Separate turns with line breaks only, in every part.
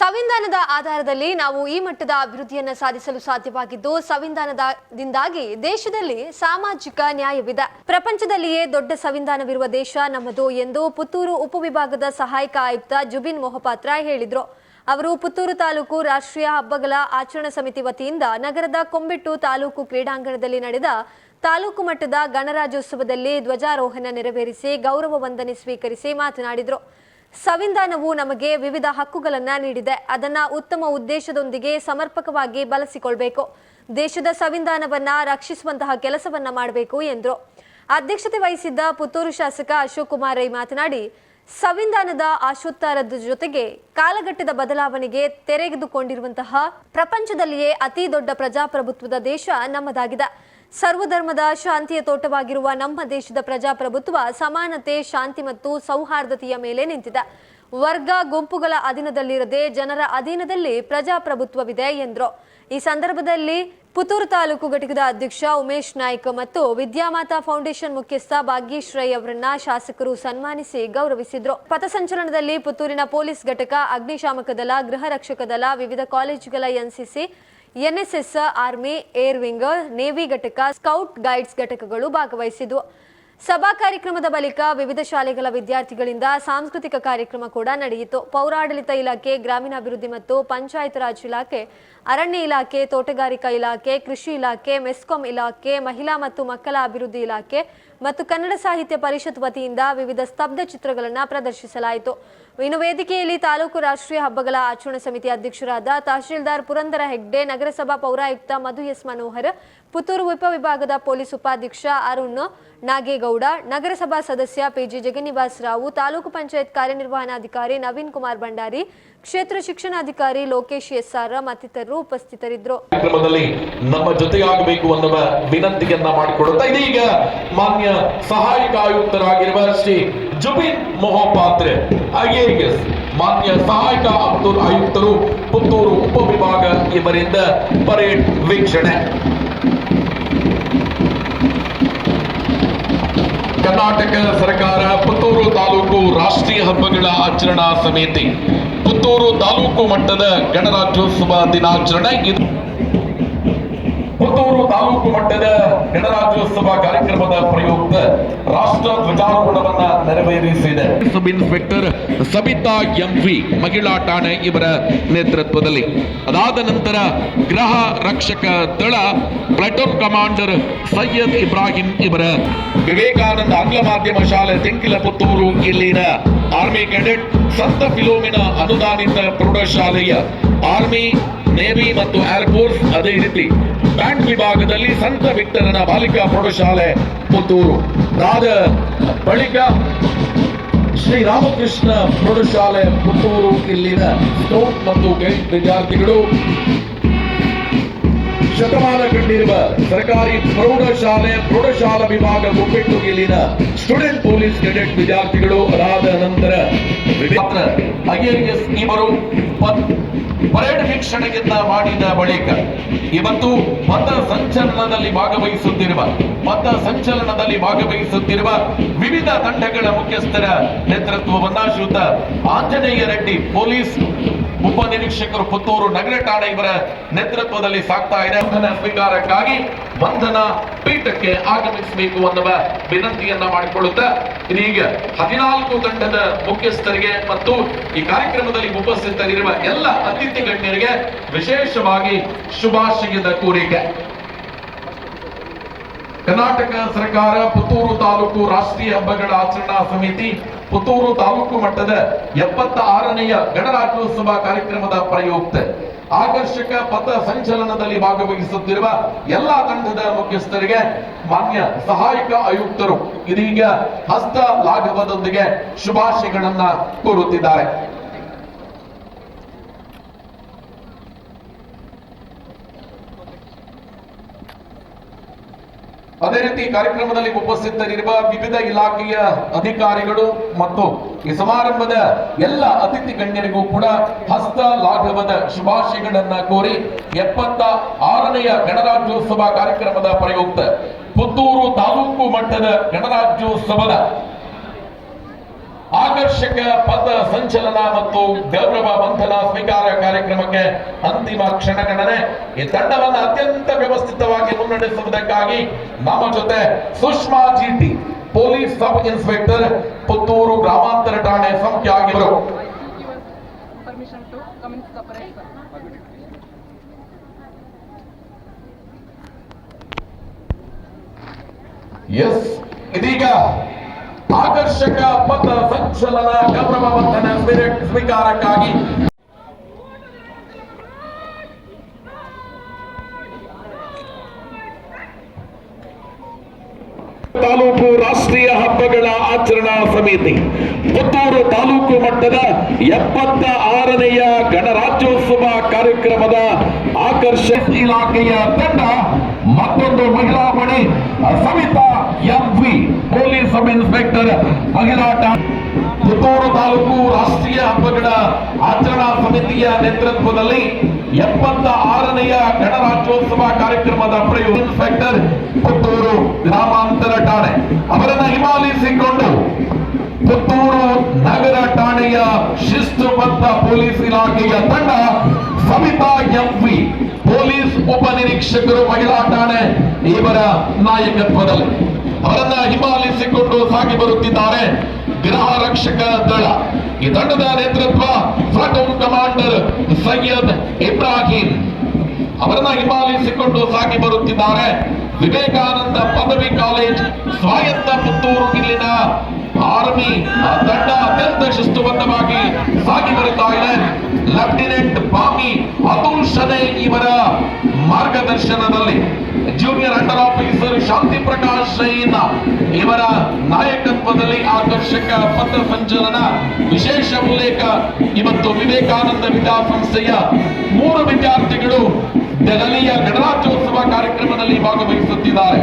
ಸಂವಿಧಾನದ ಆಧಾರದಲ್ಲಿ ನಾವು ಈ ಮಟ್ಟದ ಅಭಿವೃದ್ಧಿಯನ್ನು ಸಾಧಿಸಲು ಸಾಧ್ಯವಾಗಿದ್ದು, ಸಂವಿಧಾನದಿಂದಾಗಿ ದೇಶದಲ್ಲಿ ಸಾಮಾಜಿಕ ನ್ಯಾಯವಿದೆ. ಪ್ರಪಂಚದಲ್ಲಿಯೇ ದೊಡ್ಡ ಸಂವಿಧಾನವಿರುವ ದೇಶ ನಮ್ಮದು ಎಂದು ಪುತ್ತೂರು ಉಪವಿಭಾಗದ ಸಹಾಯಕ ಆಯುಕ್ತ ಜುಬಿನ್ ಮೊಹಪಾತ್ರ ಹೇಳಿದರು. ಅವರು ಪುತ್ತೂರು ತಾಲೂಕು ರಾಷ್ಟ್ರೀಯ ಹಬ್ಬಗಳ ಆಚರಣಾ ಸಮಿತಿ ವತಿಯಿಂದ ನಗರದ ಕೊಂಬೆಟ್ಟು ತಾಲೂಕು ಕ್ರೀಡಾಂಗಣದಲ್ಲಿ ನಡೆದ ತಾಲೂಕು ಮಟ್ಟದ ಗಣರಾಜ್ಯೋತ್ಸವದಲ್ಲಿ ಧ್ವಜಾರೋಹಣ ನೆರವೇರಿಸಿ ಗೌರವ ವಂದನೆ ಸ್ವೀಕರಿಸಿ ಮಾತನಾಡಿದರು. ಸಂವಿಧಾನವು ನಮಗೆ ವಿವಿಧ ಹಕ್ಕುಗಳನ್ನ ನೀಡಿದೆ. ಅದನ್ನ ಉತ್ತಮ ಉದ್ದೇಶದೊಂದಿಗೆ ಸಮರ್ಪಕವಾಗಿ ಬಳಸಿಕೊಳ್ಬೇಕು. ದೇಶದ ಸಂವಿಧಾನವನ್ನ ರಕ್ಷಿಸುವಂತಹ ಕೆಲಸವನ್ನ ಮಾಡಬೇಕು ಎಂದರು. ಅಧ್ಯಕ್ಷತೆ ವಹಿಸಿದ್ದ ಪುತ್ತೂರು ಶಾಸಕ ಅಶೋಕ್ ಕುಮಾರ್ ರೈ ಮಾತನಾಡಿ, ಸಂವಿಧಾನದ ಆಶೋತ್ತಾರದ ಜೊತೆಗೆ ಕಾಲಘಟ್ಟದ ಬದಲಾವಣೆಗೆ ತೆರೆದುಕೊಂಡಿರುವಂತಹ ಪ್ರಪಂಚದಲ್ಲಿಯೇ ಅತಿ ದೊಡ್ಡ ಪ್ರಜಾಪ್ರಭುತ್ವದ ದೇಶ ನಮ್ಮದಾಗಿದೆ. ಸರ್ವಧರ್ಮದ ಶಾಂತಿಯ ತೋಟವಾಗಿರುವ ನಮ್ಮ ದೇಶದ ಪ್ರಜಾಪ್ರಭುತ್ವ ಸಮಾನತೆ, ಶಾಂತಿ ಮತ್ತು ಸೌಹಾರ್ದತೆಯ ಮೇಲೆ ನಿಂತಿದೆ. ವರ್ಗ ಗುಂಪುಗಳ ಅಧೀನದಲ್ಲಿರದೆ ಜನರ ಅಧೀನದಲ್ಲಿ ಪ್ರಜಾಪ್ರಭುತ್ವವಿದೆ ಎಂದರು. ಈ ಸಂದರ್ಭದಲ್ಲಿ ಪುತ್ತೂರು ತಾಲೂಕು ಘಟಕದ ಅಧ್ಯಕ್ಷ ಉಮೇಶ್ ನಾಯ್ಕ ಮತ್ತು ವಿದ್ಯಾಮಾತಾ ಫೌಂಡೇಶನ್ ಮುಖ್ಯಸ್ಥ ಭಾಗ್ಯೇಶ್ ರೈ ಅವರನ್ನ ಶಾಸಕರು ಸನ್ಮಾನಿಸಿ ಗೌರವಿಸಿದ್ರು. ಪಥಸಂಚಲನದಲ್ಲಿ ಪುತ್ತೂರಿನ ಪೊಲೀಸ್ ಘಟಕ, ಅಗ್ನಿಶಾಮಕ ದಳ, ಗೃಹ ರಕ್ಷಕ ದಳ, ವಿವಿಧ ಕಾಲೇಜುಗಳ NCC NSS army air wing navy ಘಟಕ, ಸ್ಕೌಟ್ ಗೈಡ್ಸ್ ಘಟಕಗಳು ಭಾಗವಹಿಸಿದ್ವು ಸಭಾ ಕಾರ್ಯಕ್ರಮದ ಬಳಿಕ ವಿವಿಧ ಶಾಲೆಗಳ ವಿದ್ಯಾರ್ಥಿಗಳಿಂದ ಸಾಂಸ್ಕೃತಿಕ ಕಾರ್ಯಕ್ರಮ ಕೂಡ ನಡೆಯಿತು. ಪೌರಾಡಳಿತ ಇಲಾಖೆ, ಗ್ರಾಮೀಣಾಭಿವೃದ್ಧಿ ಮತ್ತು ಪಂಚಾಯತ್ ರಾಜ್ ಇಲಾಖೆ, ಅರಣ್ಯ ಇಲಾಖೆ, ತೋಟಗಾರಿಕಾ ಇಲಾಖೆ, ಕೃಷಿ ಇಲಾಖೆ, ಮೆಸ್ಕಾಂ ಇಲಾಖೆ, ಮಹಿಳಾ ಮತ್ತು ಮಕ್ಕಳ ಅಭಿವೃದ್ಧಿ ಇಲಾಖೆ ಮತ್ತು ಕನ್ನಡ ಸಾಹಿತ್ಯ ಪರಿಷತ್ ವತಿಯಿಂದ ವಿವಿಧ ಸ್ತಬ್ಧ ಚಿತ್ರಗಳನ್ನು ಪ್ರದರ್ಶಿಸಲಾಯಿತು. ಇನ್ನು ವೇದಿಕೆಯಲ್ಲಿ ತಾಲೂಕು ರಾಷ್ಟ್ರೀಯ ಹಬ್ಬಗಳ ಆಚರಣಾ ಸಮಿತಿ ಅಧ್ಯಕ್ಷರಾದ ತಹಶೀಲ್ದಾರ್ ಪುರಂದರ ಹೆಗ್ಡೆ, ನಗರಸಭಾ ಪೌರಾಯುಕ್ತ ಮಧು ಎಸ್ ಮನೋಹರ್, ಪುತ್ತೂರು ಉಪವಿಭಾಗದ ಪೊಲೀಸ್ ಉಪಾಧ್ಯಕ್ಷ ಅರುಣ್ ನಾಗೇಗೌಡ, ನಗರಸಭಾ ಸದಸ್ಯ ಪಿಜಿ ಜಗನ್ನಿವಾಸ್ ರಾವು, ತಾಲೂಕು ಪಂಚಾಯತ್ ಕಾರ್ಯನಿರ್ವಹಣಾಧಿಕಾರಿ ನವೀನ್ ಕುಮಾರ್ ಭಂಡಾರಿ ಕ್ಷೇತ್ರ ಶಿಕ್ಷಣಾಧಿಕಾರಿ ಲೋಕೇಶ್ ಎಸ್ ಎಸ್ಆರ್ ಮತ್ತಿತರರು ಉಪಸ್ಥಿತರಿದ್ದರು.
ಕಾರ್ಯಕ್ರಮದಲ್ಲಿ ನಮ್ಮ ಜೊತೆಯಾಗಬೇಕು ಅನ್ನುವ ವಿನಂತಿಯನ್ನ ಮಾಡಿಕೊಡುತ್ತಾ ಇದೀಗ ಮಾನ್ಯ ಸಹಾಯಕ ಆಯುಕ್ತರಾಗಿರುವ ಶ್ರೀ ಜುಬಿನ್ ಮೊಹಪಾತ್ರೆ, ಐಎಎಸ್ ಮಾನ್ಯ ಸಹಾಯಕ ಆಯುಕ್ತರು ಪುತ್ತೂರು ಉಪವಿಭಾಗ ಇವರಿಂದ ಪರೇಡ್ ವೀಕ್ಷಣೆ. ಕರ್ನಾಟಕ ಸರ್ಕಾರ ಪುತ್ತೂರು ತಾಲೂಕು ರಾಷ್ಟ್ರೀಯ ಹಬ್ಬಗಳ ಆಚರಣಾ ಸಮಿತಿ. ಪುತ್ತೂರು ತಾಲೂಕು ಮಟ್ಟದ ಗಣರಾಜ್ಯೋತ್ಸವ ದಿನಾಚರಣೆ ಇದು. ಪುತ್ತೂರು ತಾಲೂಕು ಮಟ್ಟದ ಗಣರಾಜ್ಯೋತ್ಸವ ಕಾರ್ಯಕ್ರಮದ ಪ್ರಯುಕ್ತ ರಾಷ್ಟ್ರ ಧ್ವಜಾರೋಹಣವನ್ನ ನೆರವೇರಿಸಿದೆ. Sub inspector Sabitha M V ಮಹಿಳಾ ಠಾಣೆ ಇವರ ನೇತೃತ್ವದಲ್ಲಿ. ಅದಾದ ನಂತರ ಗೃಹ ರಕ್ಷಕ ದಳ ಪ್ಲಾಟೂನ್ ಕಮಾಂಡರ್ ಸೈಯದ್ ಇಬ್ರಾಹಿಂ ಇವರ ವಿವೇಕಾನಂದ ಆಂಗ್ಲ ಮಾಧ್ಯಮ ಶಾಲೆ ತೆಂಕಿಲ ಪುತ್ತೂರು ಇಲ್ಲಿನ ಆರ್ಮಿ ಕೆಡೆಟ್ ಸಂತ ಫಿಲೋಮಿನ ಅನುದಾನಿತ ಪ್ರೌಢಶಾಲೆಯ ಆರ್ಮಿ ನೇವಿ ಮತ್ತು ಏರ್ಫೋರ್ಸ್ ಅದೇ ರೀತಿ ಬ್ಯಾಂಕ್ ವಿಭಾಗದಲ್ಲಿ ಸಂತ ವಿಕ್ಟರನ ಬಾಲಿಕಾ ಪ್ರೌಢಶಾಲೆ ಪುತ್ತೂರು. ಅದಾದ ಬಳಿಕ ಶ್ರೀ ರಾಮಕೃಷ್ಣ ಪ್ರೌಢಶಾಲೆ ಪುತ್ತೂರು ಇಲ್ಲಿನ ಸ್ಕೌಟ್ ಮತ್ತು ಗೈಡ್ ವಿದ್ಯಾರ್ಥಿಗಳು ಶತಮಾನ ಕಂಡಿರುವ ಸರ್ಕಾರಿ ಪ್ರೌಢಶಾಲೆ ಪ್ರೌಢಶಾಲಾ ವಿಭಾಗ ಗುಬ್ಬೆಟ್ಟು ಇಲ್ಲಿನ ಸ್ಟೂಡೆಂಟ್ ಪೊಲೀಸ್ ಕೆಡೆಟ್ ವಿದ್ಯಾರ್ಥಿಗಳು ಅದಾದ ನಂತರ ಇವರು ಪರೇಡ್ ವೀಕ್ಷಣೆಯನ್ನ ಮಾಡಿದ ಬಳಿಕ ಇವತ್ತು ಪಥ ಸಂಚಲನದಲ್ಲಿ ಭಾಗವಹಿಸುತ್ತಿರುವ, ಪಥ ಸಂಚಲನದಲ್ಲಿ ಭಾಗವಹಿಸುತ್ತಿರುವ ವಿವಿಧ ತಂಡಗಳ ಮುಖ್ಯಸ್ಥರ ನೇತೃತ್ವವನ್ನ ಶ್ರೀಯುತ ಆಂಜನೇಯ ರೆಡ್ಡಿ ಪೊಲೀಸ್ ಉಪನಿರೀಕ್ಷಕರು ಪುತ್ತೂರು ನಗರ ಠಾಣೆ ಇವರ ನೇತೃತ್ವದಲ್ಲಿ ಸಾಗ್ತಾ ಇದೆ. ಬಂಧನ ಸ್ವೀಕಾರಕ್ಕಾಗಿ ಬಂಧನ ಪೀಠಕ್ಕೆ ಆಗಮಿಸಬೇಕು ಅನ್ನುವ ವಿನಂತಿಯನ್ನ ಮಾಡಿಕೊಳ್ಳುತ್ತಾ ಇದೀಗ ಹದಿನಾಲ್ಕು ತಂಡದ ಮುಖ್ಯಸ್ಥರಿಗೆ ಮತ್ತು ಈ ಕಾರ್ಯಕ್ರಮದಲ್ಲಿ ಉಪಸ್ಥಿತರಿರುವ ಎಲ್ಲ ಅತಿಥಿ ಗಣ್ಯರಿಗೆ ವಿಶೇಷವಾಗಿ ಶುಭಾಶಯದ ಕೋರಿಕೆ. ಕರ್ನಾಟಕ ಸರ್ಕಾರ ಪುತ್ತೂರು ತಾಲೂಕು ರಾಷ್ಟ್ರೀಯ ಹಬ್ಬಗಳ ಆಚರಣಾ ಸಮಿತಿ ಪುತ್ತೂರು ತಾಲೂಕು ಮಟ್ಟದ ಎಪ್ಪತ್ತ ಆರನೆಯ ಗಣರಾಜ್ಯೋತ್ಸವ ಕಾರ್ಯಕ್ರಮದ ಪ್ರಯುಕ್ತ. ಆಕರ್ಷಕ ಪಥ ಸಂಚಲನದಲ್ಲಿ ಭಾಗವಹಿಸುತ್ತಿರುವ ಎಲ್ಲಾ ತಂಡದ ಮುಖ್ಯಸ್ಥರಿಗೆ ಮಾನ್ಯ ಸಹಾಯಕ ಆಯುಕ್ತರು ಇದೀಗ ಹಸ್ತ ಲಾಘವದೊಂದಿಗೆ ಶುಭಾಶಯಗಳನ್ನ ಕೋರುತ್ತಿದ್ದಾರೆ. ಅದೇ ರೀತಿ ಕಾರ್ಯಕ್ರಮದಲ್ಲಿ ಉಪಸ್ಥಿತರಿರುವ ವಿವಿಧ ಇಲಾಖೆಯ ಅಧಿಕಾರಿಗಳು ಮತ್ತು ಈ ಸಮಾರಂಭದ ಎಲ್ಲ ಅತಿಥಿ ಗಣ್ಯರಿಗೂ ಕೂಡ ಹಸ್ತ ಲಾಘವದ ಶುಭಾಶಯಗಳನ್ನ ಕೋರಿ ಎಪ್ಪತ್ತ ಆರನೆಯ ಗಣರಾಜ್ಯೋತ್ಸವ ಕಾರ್ಯಕ್ರಮದ ಪ್ರಯುಕ್ತ ಪುತ್ತೂರು ತಾಲೂಕು ಮಟ್ಟದ ಗಣರಾಜ್ಯೋತ್ಸವದ ಆಕರ್ಷಕ ಪದ ಸಂಚಲನ ಮತ್ತು ಗೌರವ ಬಂಧನ ಸ್ವೀಕಾರ ಕಾರ್ಯಕ್ರಮಕ್ಕೆ ಅಂತಿಮ ಕ್ಷಣಗಣನೆ ಈ ತಂಡವನ್ನು ಅತ್ಯಂತ ವ್ಯವಸ್ಥಿತವಾಗಿ ಮುನ್ನಡೆಸುವುದಕ್ಕಾಗಿ ನಮ್ಮ ಜೊತೆ Sushma G T police sub inspector Puttur ಗ್ರಾಮಾಂತರ ಠಾಣೆ ಸಂಖ್ಯೆ ಆಗಿವರು
permission to come into the parade.
Yes ಇದೀಗ ಆಕರ್ಷಕ ಪದ ಸಂಚಲನ ಸ್ವೀ- ಸ್ವೀಕಾರಕ್ಕಾಗಿ. ತಾಲೂಕು ರಾಷ್ಟ್ರೀಯ ಹಬ್ಬಗಳ ಆಚರಣಾ ಸಮಿತಿ, ಪುತ್ತೂರು ತಾಲೂಕು ಮಟ್ಟದ ಎಪ್ಪತ್ತ ಆರನೆಯ ಗಣರಾಜ್ಯೋತ್ಸವ ಕಾರ್ಯಕ್ರಮದ ಆಕರ್ಷಕ ಇಲಾಖೆಯ ತಂಡ ಮತ್ತೊಂದು ಮಹಿಳಾ ಮಣಿ, Savitha M V police sub inspector ಅಖಿಲಾಟ Puttur ತಾಲೂಕು ರಾಷ್ಟ್ರೀಯ ಹಬ್ಬಗಳ ಆಚರಣಾ ಸಮಿತಿಯ ನೇತೃತ್ವದಲ್ಲಿ ಎಪ್ಪತ್ತ ಆರನೆಯ ಗಣರಾಜ್ಯೋತ್ಸವ ಕಾರ್ಯಕ್ರಮದ ಪ್ರಯೋಗ ಇನ್ಸ್ಪೆಕ್ಟರ್ ಪುತ್ತೂರು ಗ್ರಾಮಾಂತರ ಠಾಣೆ. ಅವರನ್ನು ಹಿಮಾಲಯಿಸಿಕೊಂಡು ಪುತ್ತೂರು ನಗರ ಠಾಣೆಯ ಶಿಸ್ತುಬದ್ಧ ಪೊಲೀಸ್ ಇಲಾಖೆಯ ತಂಡ ಸವಿತಾ ಎಂವಿ, ಪೊಲೀಸ್ ಉಪನಿರೀಕ್ಷಕರು ಮಹಿಳಾ ಠಾಣೆ, ಇವರ ನಾಯಕತ್ವದಲ್ಲಿ. ಅವರನ್ನ ಹಿಮಾಲಿಸಿಕೊಂಡು ಸಾಗಿ ಬರುತ್ತಿದ್ದಾರೆ. ಗೃಹ ರಕ್ಷಕ ದಳ. ಈ ತಂಡದ ನೇತೃತ್ವ ಪ್ಲಾಟೂನ್ ಕಮಾಂಡರ್ ಸೈಯದ್ ಇಬ್ರಾಹಿಂ ಅವರನ್ನ ಹಿಮಾಲಯಿಸಿಕೊಂಡು ಸಾಗಿ ಬರುತ್ತಿದ್ದಾರೆ. ವಿವೇಕಾನಂದ ಪದವಿ ಕಾಲೇಜ್ ಸ್ವಾಯತ್ತ ಪುತ್ತೂರು ಇಲ್ಲಿನ ಆರ್ಮಿ ತಂಡ ಅತ್ಯಂತ ಶಿಸ್ತುಬದ್ಧವಾಗಿ ಸಾಗಿ ಬರುತ್ತಾ ಇದೆ. ಲೆಫ್ಟಿನೆಂಟ್ ಬಾಮಿ ಅತುಲ್ ಶನೈ ಇವರ ಮಾರ್ಗದರ್ಶನದಲ್ಲಿ junior under officer Shanti Prakash Jain ಇವರ ನಾಯಕತ್ವದಲ್ಲಿ ಆಕರ್ಷಕ ಪಥ ಸಂಚಲನ, ವಿಶೇಷ ಉಲ್ಲೇಖ, ಇವತ್ತು ವಿವೇಕಾನಂದ ವಿದ್ಯಾಸಂಸ್ಥೆಯ ಮೂರು ವಿದ್ಯಾರ್ಥಿಗಳು ದೆಹಲಿಯ ಗಣರಾಜ್ಯೋತ್ಸವ ಕಾರ್ಯಕ್ರಮದಲ್ಲಿ ಭಾಗವಹಿಸುತ್ತಿದ್ದಾರೆ.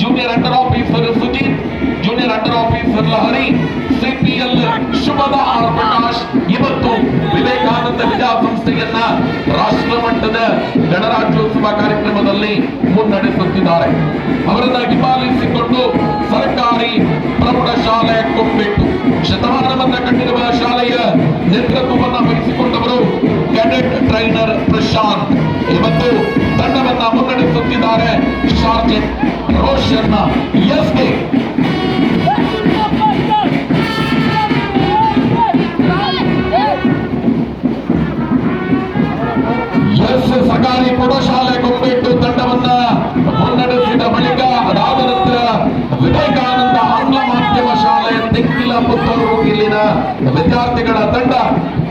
Junior under officer Sujith, junior under officer Lahari, CPL Shubhada R Prakash, ಇವತ್ತು ವಿವೇಕಾನಂದ ವಿದ್ಯಾಸಂಸ್ಥೆಯನ್ನ ರಾಷ್ಟ್ರ ಮಟ್ಟದ ಗಣರಾಜ್ಯೋತ್ಸವ ಕಾರ್ಯಕ್ರಮದಲ್ಲಿ ಮುನ್ನಡೆಸುತ್ತಿದ್ದಾರೆ. ಅವರನ್ನ ಹಿಂಬಾಲಿಸಿಕೊಂಡು ಸರ್ಕಾರಿ ಪ್ರೌಢಶಾಲೆ ಕೊಟ್ಟು ಶತಮಾನವನ್ನ ಕಂಡಿರುವ ಶಾಲೆಯ ನೇತೃತ್ವವನ್ನ ವಹಿಸಿಕೊಂಡವರು ಕ್ಯಾಡೆಟ್ ಟ್ರೈನರ್ ಪ್ರಶಾಂತ್. ಇವತ್ತು ತಂಡವನ್ನ ಮುನ್ನಡೆಸುತ್ತಿದ್ದಾರೆ ಶಾರ್ಜೆಟ್ ಎಸ್ ಸರ್ಕಾರಿ ಪ್ರೌಢಶಾಲೆ ಕೊಂಬಿಟ್ಟು ತಂಡವನ್ನ ಮುನ್ನಡೆಸಿದ ಬಳಿಕ ಅದಾದ ನಂತರ ವಿವೇಕಾನಂದ ಆಂಗ್ಲ ಮಾಧ್ಯಮ ಶಾಲೆ ತೆಕ್ಕಿಲ ಪುತ್ತೂರು ಇಲ್ಲಿನ ವಿದ್ಯಾರ್ಥಿಗಳ ತಂಡ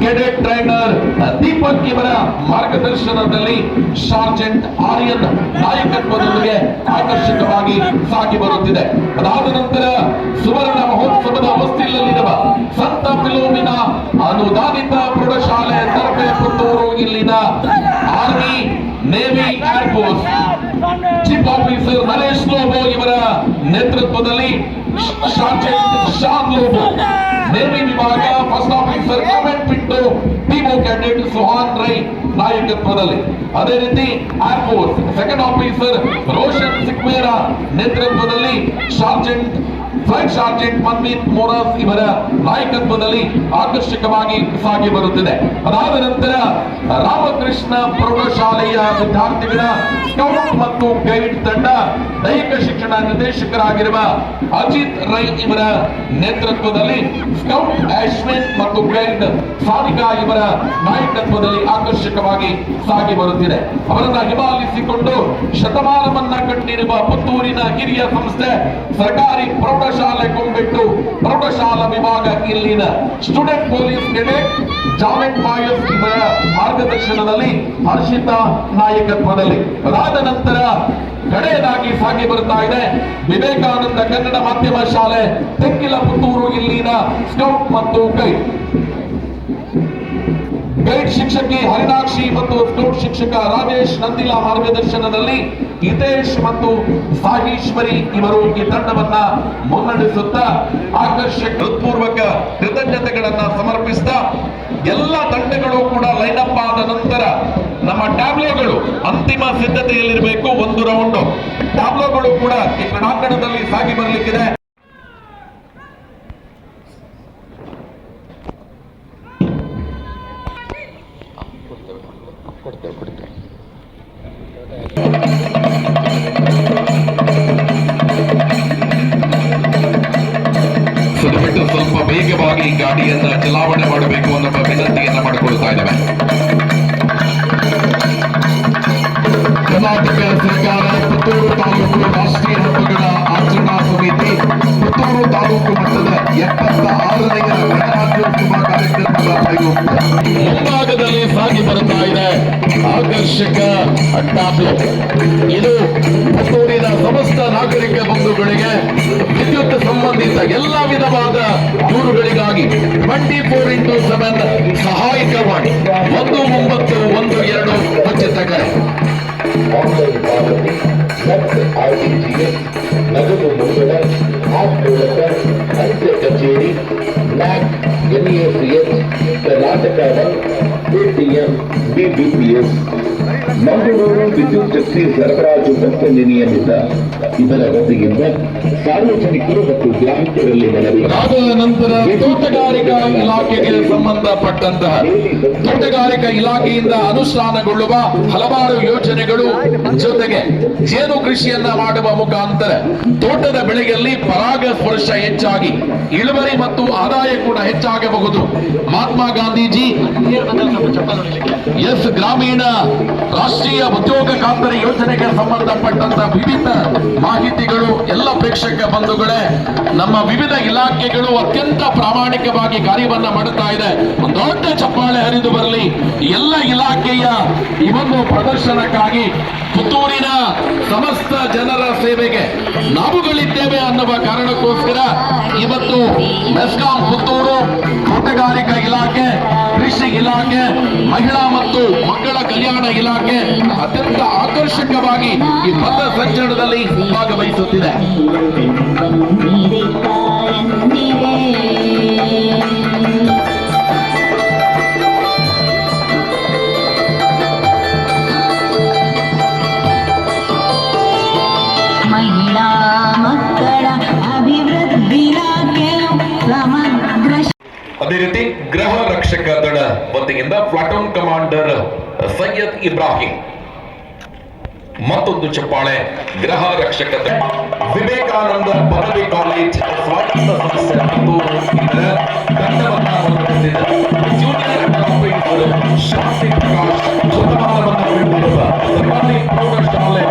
ಕೆಡೆಟ್ ಟ್ರೈನರ್ ದೀಪಕ್ ಇವರ ಮಾರ್ಗದರ್ಶನದಲ್ಲಿ ಶಾರ್ಜೆಂಟ್ ಆರ್ಯನ್ ನಾಯಕತ್ವದೊಂದಿಗೆ ಆಕರ್ಷಕವಾಗಿ ಸಾಗಿ ಬರುತ್ತಿದೆ. ಅದಾದ ನಂತರ ಸುವರ್ಣ ಮಹೋತ್ಸವದ ಹೊಸ್ತಿಲಲ್ಲಿರುವ ಸಂತ ಫಿಲೋಮಿನ ಅನುದಾನಿತ ಪ್ರೌಢಶಾಲೆ ತರಪೆ ಪುತ್ತೂರು ಇಲ್ಲಿನ army navy air force chief officer Naresh Lobo ಇವರ ನೇತೃತ್ವದಲ್ಲಿ ಶಾನ್ ಲೋಬೋ ನೇವಿ ವಿಭಾಗ first officer comment Pintu T O candidate Suhan Rai ನಾಯಕತ್ವದಲ್ಲಿ ಅದೇ ರೀತಿ air force second officer Roshan Sequeira ನೇತೃತ್ವದಲ್ಲಿ ಶಾರ್ಜೆಂಟ್ ಫ್ಲೈಟ್ ಶಾರ್ಜೆಂಟ್ ಮನ್ಮೀತ್ ಮೋರಸ್ ಇವರ ನಾಯಕತ್ವದಲ್ಲಿ ಆಕರ್ಷಕವಾಗಿ ಸಾಗಿ ಬರುತ್ತಿದೆ. ಅದಾದ ನಂತರ ರಾಮಕೃಷ್ಣ ಪ್ರೌಢಶಾಲೆಯ ವಿದ್ಯಾರ್ಥಿಗಳ ಸ್ಕೌಟ್ ಮತ್ತು ಗೈಡ್ ತಂಡ ದೈಹಿಕ ಶಿಕ್ಷಣ ನಿರ್ದೇಶಕರಾಗಿರುವ ಅಜಿತ್ ರೈ ಇವರ ನೇತೃತ್ವದಲ್ಲಿ ಸ್ಕೌಟ್ ಆಶ್ವಿನ್ ಮತ್ತು ಗೈಡ್ ಸಾರಿಕಾ ಇವರ ನಾಯಕತ್ವದಲ್ಲಿ ಆಕರ್ಷಕವಾಗಿ ಸಾಗಿ ಬರುತ್ತಿದೆ. ಅವರನ್ನ ಹಿಮಾಲಿಸಿಕೊಂಡು ಶತಮಾನವನ್ನ ಕಟ್ಟಿರುವ ಪುತ್ತೂರಿನ ಹಿರಿಯ ಸಂಸ್ಥೆ ಸರ್ಕಾರಿ ಪ್ರೌಢಶಾಲೆ ಕೊಂಬಿಟ್ಟು ಪ್ರೌಢಶಾಲಾ ವಿಭಾಗ ಇಲ್ಲಿನ ಸ್ಟೂಡೆಂಟ್ ಪೊಲೀಸ್ ಕೆಡೆಟ್ ಜಾವೆಟ್ ಬಾಯಸ್ ಮಾರ್ಗದರ್ಶನದಲ್ಲಿ ಹರ್ಷಿತಾ ನಾಯಕತ್ವದಲ್ಲಿ. ಅದಾದ ನಂತರ ಕಡೆಯದಾಗಿ ಸಾಗಿ ಬರ್ತಾ ಇದೆ. ವಿವೇಕಾನಂದ ಕನ್ನಡ ಮಾಧ್ಯಮ ಶಾಲೆ ತೆಕ್ಕಿಲ ಪುತ್ತೂರು ಇಲ್ಲಿನ ಸ್ಕೌಟ್ ಮತ್ತು ಗೈಡ್ ಗೈಡ್ ಶಿಕ್ಷಕಿ ಹರಿದಾಕ್ಷಿ ಮತ್ತು ಸ್ಕೌಟ್ ಶಿಕ್ಷಕ ರಾಜೇಶ್ ನಂದಿಲಾ ಮಾರ್ಗದರ್ಶನದಲ್ಲಿ ಹಿತೇಶ್ ಮತ್ತು ಸಾಹೀಶ್ವರಿ ಇವರು ಈ ತಂಡವನ್ನ ಮುನ್ನಡೆಸುತ್ತಾ ಆಕರ್ಷಕ ಹೃತ್ಪೂರ್ವಕ ಕೃತಜ್ಞತೆಗಳನ್ನ ಸಮರ್ಪಿಸ್ತಾ ಎಲ್ಲ ತಂಡಗಳು ಕೂಡ ಲೈನ್ ಅಪ್ ಆದ ನಂತರ ನಮ್ಮ ಟ್ಯಾಬ್ಲೋಗಳು ಅಂತಿಮ ಸಿದ್ಧತೆಯಲ್ಲಿರಬೇಕು ಒಂದು ರೌಂಡ್ ಟ್ಯಾಬ್ಲೋಗಳು ಕೂಡ ಈ ಕ್ರೀಡಾಂಗಣದಲ್ಲಿ ಸಾಗಿ ಬರಲಿಕ್ಕಿದೆ. ಕೊಡ್ತೇವೆ ಕೊಡ್ತೇವೆ ದಯವಿಟ್ಟು ಸ್ವಲ್ಪ ವೇಗವಾಗಿ ಗಾಡಿಯನ್ನ ಚಲಾವಣೆ ಮಾಡಬೇಕು ಅನ್ನೋ ವಿನಂತಿಯನ್ನ ಮಾಡಿಕೊಳ್ತಾ ಇದ್ದೇವೆ ಕರ್ನಾಟಕ ಸರ್ಕಾರ ಪುತ್ತೂರು ತಾಲೂಕು ರಾಷ್ಟ್ರೀಯ ಹಬ್ಬಗಳ ಆಚರಣಾ ಸಮಿತಿ ಪುತ್ತೂರು ತಾಲೂಕು ಮಟ್ಟದ ಎಪ್ಪತ್ತ ಆರನೆಯ ಗಣರಾಜ್ಯೋತ್ಸವ ಕಾರ್ಯಕ್ರಮದ ಮುಂಭಾಗದಲ್ಲಿ ಸಾಗಿ ಇದೆ ಆಕರ್ಷಕ ಇದು ಪುತ್ತೂರಿನ ಸಮಸ್ತ ನಾಗರಿಕ ಬಂಧುಗಳಿಗೆ ವಿದ್ಯುತ್ ಸಂಬಂಧಿತ ಎಲ್ಲ ವಿಧವಾದ ದೂರುಗಳಿಗಾಗಿ ಟ್ವೆಂಟಿ ಫೋರ್ ಇಂಟು ಸೆವೆನ್ ಸಹಾಯಕವಾಣಿ ಒಂದು ಒಂಬತ್ತು ಒಂದು ಎರಡು ಕರೆ
ಆನ್ಲೈನ್ ಪಾವತಿ ಮತ್ತು ಆರ್ಟಿಜಿಎಸ್ ನಗದು ಮುಂಗಡ ಆಪ್ ಮೂಲಕ ಅಂತ್ಯ ಕಚೇರಿ ನ್ಯಾಕ್ ಎನ್ಇಎಸ್ಎಸ್ ಕರ್ನಾಟಕ ಪೇಟಿಎಂ ಬಿಬಿಪಿಎಸ್ ಮಂಗಳೂರು ವಿದ್ಯುತ್ ಶಕ್ತಿ ಸರಬರಾಜು ಕಂಪನಿ ನಿಯಮಿತ ಇದರ ವತಿಯಿಂದ ಸಾರ್ವಜನಿಕರು ಮತ್ತು ಗ್ರಾಹಕರಲ್ಲಿ ಮನವಿ
ನಂತರ ತೋಟಗಾರಿಕಾ ಇಲಾಖೆಗೆ ಸಂಬಂಧಪಟ್ಟಂತಹ ತೋಟಗಾರಿಕಾ ಇಲಾಖೆಯಿಂದ ಅನುಷ್ಠಾನಗೊಳ್ಳುವ ಹಲವಾರು ಯೋಜನೆಗಳು ಜೊತೆಗೆ ಜೇನು ಕೃಷಿಯನ್ನ ಮಾಡುವ ಮುಖಾಂತರ ತೋಟದ ಬೆಳೆಯಲ್ಲಿ ಪರಾಗ ಸ್ಪರ್ಶ ಹೆಚ್ಚಾಗಿ ಇಳುವರಿ ಮತ್ತು ಆದಾಯ ಕೂಡ ಹೆಚ್ಚಾಗಬಹುದು. ಮಹಾತ್ಮ ಗಾಂಧೀಜಿ ಎಸ್ ಗ್ರಾಮೀಣ ರಾಷ್ಟ್ರೀಯ ಉದ್ಯೋಗ ಖಾತರಿ ಯೋಜನೆಗೆ ಸಂಬಂಧಪಟ್ಟಂತ ವಿವಿಧ ಮಾಹಿತಿಗಳು ಎಲ್ಲ ಪ್ರೇಕ್ಷಕ ಬಂಧುಗಳೇ, ನಮ್ಮ ವಿವಿಧ ಇಲಾಖೆಗಳು ಅತ್ಯಂತ ಪ್ರಾಮಾಣಿಕವಾಗಿ ಕಾರ್ಯವನ್ನ ಮಾಡುತ್ತಾ ಇದೆ. ಒಂದು ದೊಡ್ಡ ಚಪ್ಪಾಳೆ ಹರಿದು ಬರಲಿ. ಎಲ್ಲ ಇಲಾಖೆಯ ಈ ಒಂದು ಪ್ರದರ್ಶನಕ್ಕಾಗಿ ಪುತ್ತೂರಿನ ಸಮಸ್ತ ಜನರ ಸೇವೆಗೆ ನಾವುಗಳಿದ್ದೇವೆ ಅನ್ನುವ ಕಾರಣಕ್ಕೋಸ್ಕರ ಇವತ್ತು ಮೆಸ್ಕಾಂ ಪುತ್ತೂರು ತೋಟಗಾರಿಕಾ ಇಲಾಖೆ, ಕೃಷಿ ಇಲಾಖೆ, ಮಹಿಳಾ ಮತ್ತು ಮಕ್ಕಳ ಕಲ್ಯಾಣ ಇಲಾಖೆ ಅತ್ಯಂತ ಆಕರ್ಷಕವಾಗಿ ಈ ಪಥ ಸಂಚಲನದಲ್ಲಿ ಭಾಗವಹಿಸುತ್ತಿದೆ.
ಮಹಿಳಾ ಮಕ್ಕಳ ಅಭಿವೃದ್ಧಿ ಇಲಾಖೆಯು ಸಮಗ್ರ
ಅದೇ ರೀತಿ ಗೃಹ ರಕ್ಷಕ ದಳ ವತಿಯಿಂದ ಪ್ಲಾಟೂನ್ ಕಮಾಂಡರ್ ಸೈಯದ್ ಇಬ್ರಾಹಿಂ. ಮತ್ತೊಂದು ಚಪ್ಪಾಳೆ, ಗ್ರಹ ರಕ್ಷಕ ದಳ ವಿವೇಕಾನಂದ ಪದವಿ ಕಾಲೇಜ್ ಸ್ವಾತಂತ್ರ್ಯ ಆಫೀಸರ್ ಶಾಂತಿ ಪ್ರಕಾಶ್ ಶಾಲೆ